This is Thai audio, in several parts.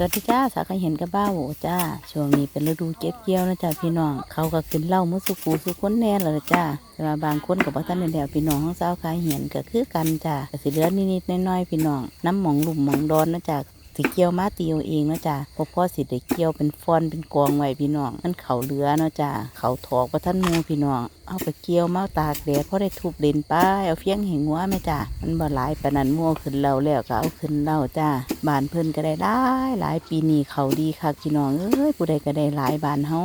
สวัสดีจ้าสาวเคยเห็นกับบ้าโหจ้า ช่วงนี้เป็นฤดูเก็บเกี่ยวนะจ้าพี่น้อง เขาก็ขึ้นเหล่ามุสุกูสุคนแน่เลยจ้าแต่ว่าบางคนกับบ่ทันได้แล้วพี่น้องของสาวเคยเห็นก็คือกันจ้าสิเลือนิดๆน้อยๆพี่น้อง น้ำหมองหลุมหมองดอนนะจ้า สิเกี่ยวมาตีเอาเองนะจ้ะพอพ่อสิได้เกี่ยวเป็นฟอนเป็นกองไว้พี่น้องมันเขาเหลือเนาะจ้ะเขาถอกประทันมูพี่น้องเอาไปเกี่ยวมาตากแดดพอได้ทุบเลนป้ายเอาเฟี้ยงเหงหัวแม่จ้ะมันบ่หลายปานนั้นมัวขึ้นเราแล้วก็เอาขึ้นเราจ้าบานเพิ่นก็ได้หลายหลายปีนี้เขาดีค่ะพี่น้องเอ้ยผู้ใดก็ได้หลายบานเฮา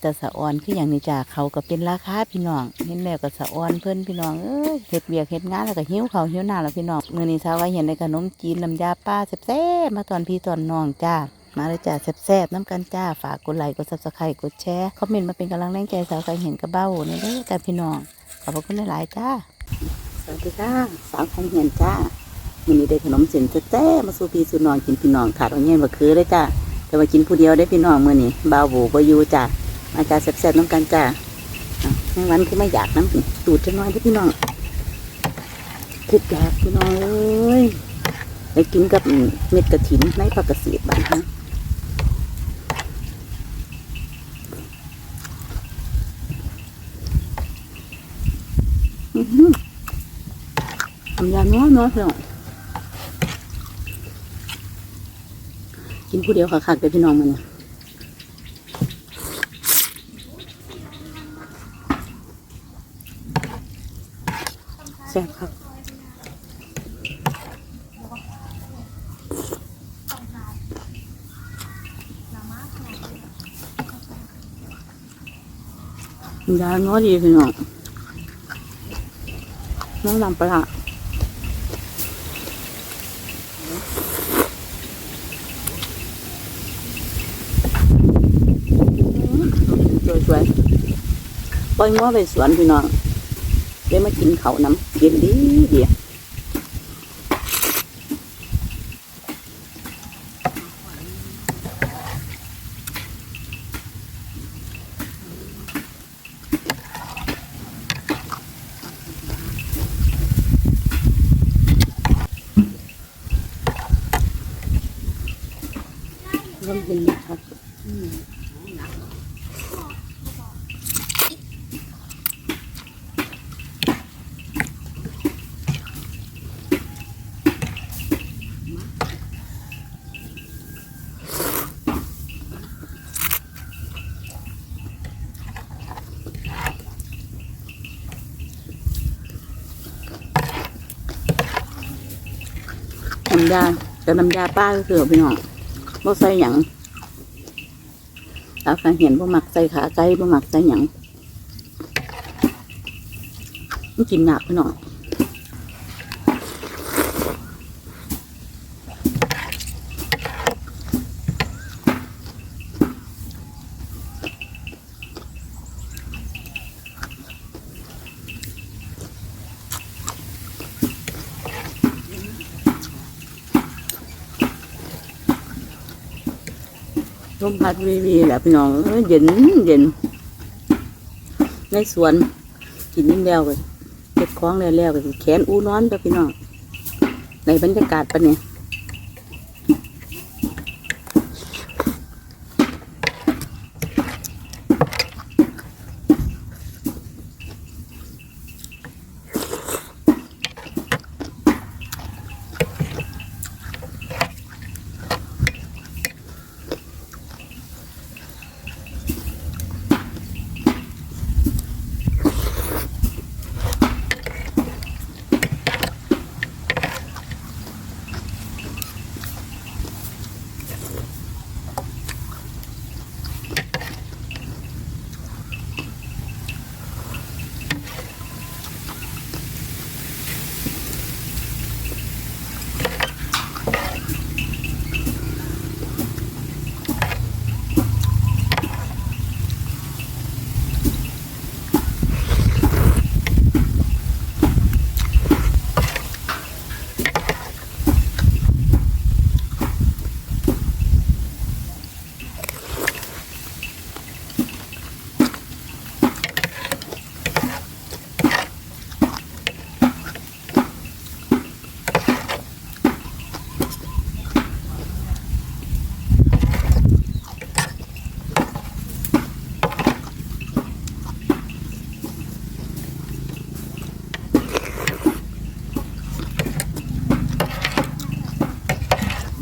แต่สะออนคืออย่างนี้จ้าเขาก็เป็นราคาพี่น้องเห็นแล้วก็สะออนเพิ่อนพี่น้องเอ้ยเฮ็ดเวียกเฮ็ดงานแล้วก็หิ้วเขาหิ้วหน้าแล้วพี่น้องมื้อนี้เช้าว่าเห็นในขนมจีนน้ำยาป้าแซ่บๆมาตอนพี่ตอนน้องจ้ามาเลยจ้าแซ่บๆน้ำกันจ้าฝากกดไลค์กดซับสไครต์กดแชร์คอมเมนต์มาเป็นกำลังแรงใจสาวใครเห็นกระเบ้าเนี่ยเด้อจ้าพี่น้องขอบคุณหลายๆจ้าสวัสดีค่ะสาวของเห็นจ้าวันนี้ได้ขนมเส้นแซ่บๆมาสู่พี่สู่น้องกินพี่น้องขาดเอาเงี้ยมาคือเลยจ้าแต่ว่ากินผู้เดียวได้พี่น้องมื้อนี้บ่าวโบบ่อยู่จ้า มาจ้าแซ่บๆน้ำกันจ้าแม่วันคือไม่อยากน้ำตูดจะน้อยเด้อพี่น้องคิดอยากพี่น้องเอ้ยไปกินกับเม็ดกระถินในผักกระสีบ้านฮะอือหือทำยาน้อยน้อยเพียงกินผู้เดียวค่ะค่ะเดี๋ยวพี่น้องมันเนี่ย ซ่บครับยาน้อดีพี่น้องน้ำลำปลาสวยๆปล่อยงัวไปสวนพี่น้อง ได้มากินเขาน้ำเย็นดีเดียวร่มเย็นนะครับอืม น้ำยาแต่น้ำยาป้าก็คือพี่น้องบ่ใส่หยังตาฟังเห็นบ่มักใส่ขาไก่บ่มักใส่หยังมันกินหนักพี่น้อง ลมพัดวีวีแหละพี่น้องเย็นเย็น ในสวนกินนิ่มแล้วเลยเก็บของแล้วแล้วกันแขนอู้นอนแล้วพี่น้องในบรรยากาศปะเนี่ย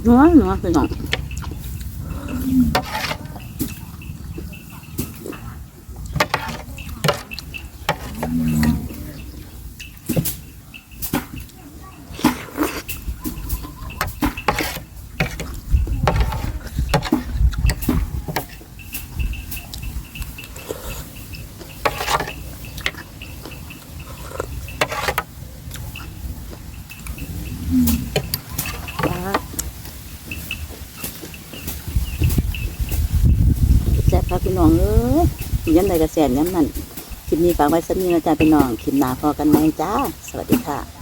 นัวนัวพี่ ครับพี่น้องเอ้ยยันใดกระแสนย้ำนั่นคลิปนี้ฝากไว้สักนิดนะจ๊ะพี่น้องคลิปหน้าพอกันไหมจ้า สวัสดีค่ะ